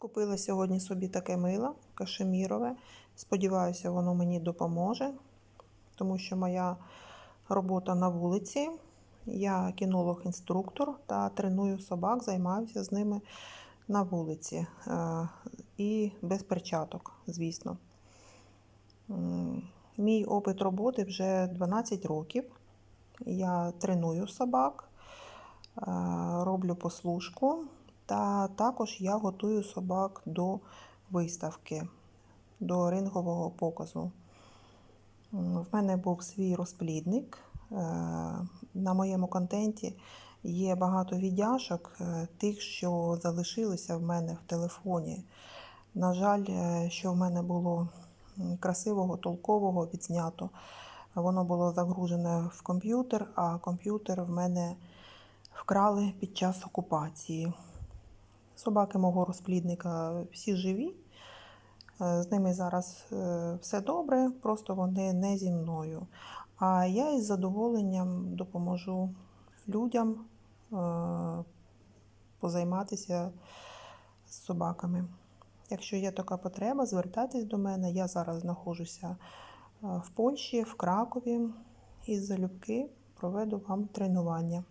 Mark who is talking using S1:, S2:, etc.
S1: Купила сьогодні собі таке мило кашемірове. Сподіваюся, воно мені допоможе, тому що моя робота на вулиці. Я кінолог-інструктор та треную собак, займаюся з ними на вулиці е, і без перчаток, звісно. Мій опит роботи вже 12 років. Я треную собак, е, роблю послушку, та також я готую собак до виставки, до рингового показу. В мене був свій розплідник. Е, На моєму контенті є багато віддяшок, е, тих, що залишилися в мене в телефоні. На жаль, е, що в мене було красивого, толкового відзнято. Воно було загружене в комп'ютер, а комп'ютер в мене вкрали під час окупації. Собаки мого розплідника всі живі. Е, З ними зараз е, все добре, просто вони не зі мною. А я із задоволенням допоможу людям е, позайматися з собаками. Якщо є така потреба, звертайтесь до мене. Я зараз знаходжуся в Польщі, в Кракові, і залюбки проведу вам тренування.